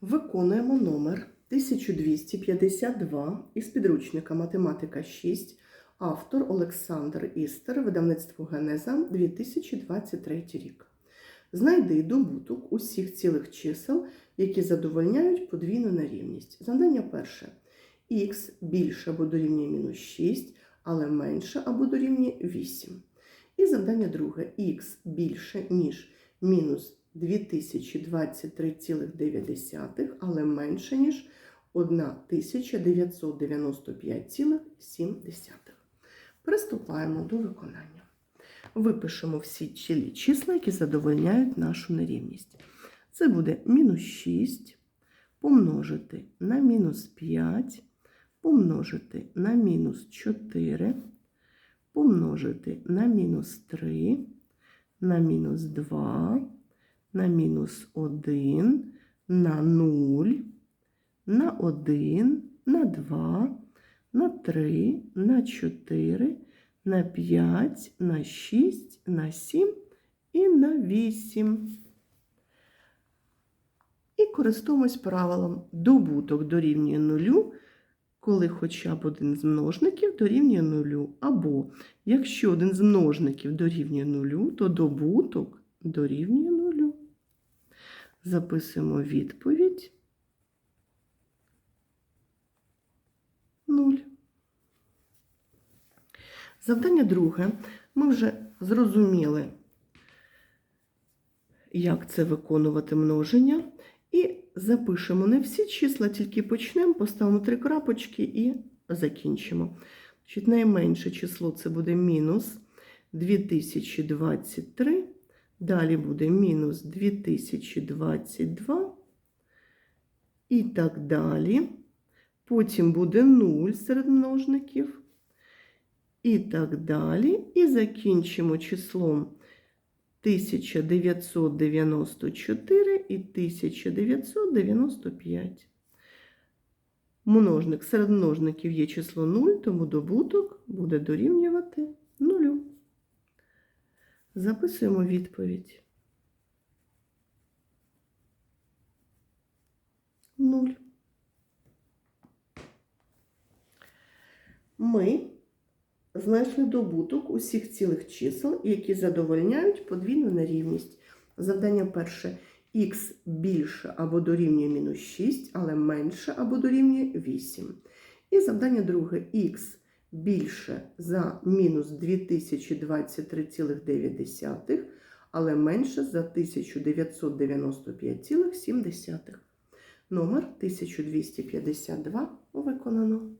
Виконуємо номер 1252 із підручника Математика 6, автор Олександр Істер, видавництво Генеза 2023 рік. Знайди добуток усіх цілих чисел, які задовольняють подвійну нерівність. Завдання перше. Х більше або дорівнює мінус 6, але менше або дорівнює 8. І завдання друге. Х більше, ніж мінус 2023,9, але менше, ніж 1995,7. Приступаємо до виконання. Випишемо всі цілі числа, які задовольняють нашу нерівність. Це буде мінус 6 помножити на мінус 5, помножити на мінус 4, помножити на мінус 3, на мінус 2, на мінус 1, на 0, на 1, на 2, на 3, на 4, на 5, на 6, на 7 і на 8. І користуємось правилом добуток дорівнює нулю, коли хоча б один з множників дорівнює нулю. Або якщо один з множників дорівнює нулю, то добуток дорівнює нулю. Записуємо відповідь 0. Завдання друге. Ми вже зрозуміли, як це виконувати множення. І запишемо не всі числа, тільки почнемо, поставимо три крапочки і закінчимо. Значить, Найменше число це буде мінус 2023. Далі буде мінус 2022. І так далі. Потім буде 0 серед множників. І так далі. І закінчимо числом 1994 і 1995. Множник серед множників є число 0, тому добуток буде дорівнювати 0. Записуємо відповідь. 0. Ми знайшли добуток усіх цілих чисел, які задовольняють подвійну нерівність. Завдання перше х більше або дорівнює мінус 6, але менше або дорівнює 8. І завдання друге х більше за мінус 2023,9, але менше за 1995,7. Номер 1252 виконано.